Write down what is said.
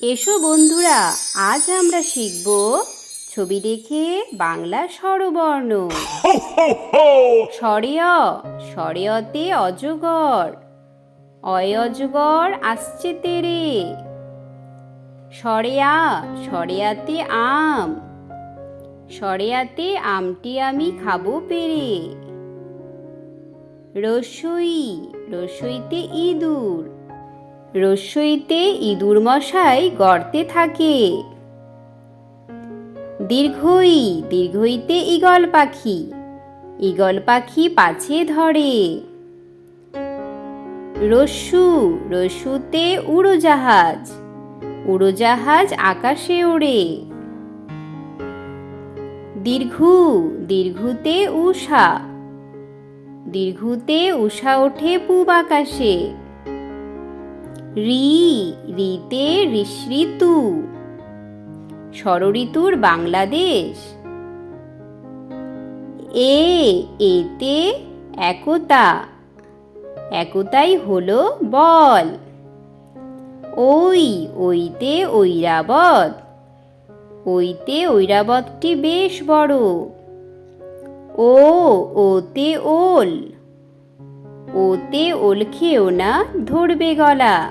এসো বন্ধুরা আজ আমরা শিখব ছবি দেখে বাংলা স্বরবর্ণ। স্বরেয় স্বরেয়তে অজগর। অয় অজগর আসছে তেরে। সরেয়া সরেয়াতে আম। সরেয়াতে আমটি আমি খাব পেরে। রসই রসইতে ইঁদুর। রস্যইতে ইঁদুর মশাই গর্তে থাকে। দীর্ঘই, দীর্ঘইতে ঈগল পাখি ঈগল পাখি পাছে ধরে। রস্যু, রস্যুতে উড়োজাহাজ উড়োজাহাজ আকাশে ওড়ে। দীর্ঘু, দীর্ঘুতে উষা দীর্ঘুতে উষা ওঠে পূব আকাশে। রি, রিতে ঋষঋতু। ষড়ঋতুর বাংলাদেশ। এ, এতে একতা। একতাই হলো বল। ওই ওইতে ঐরাবত। ওইতে ঐরাবতটি বেশ বড়। ও, ওতে ওল। ওতে ওল খেও না ধরবে গলা।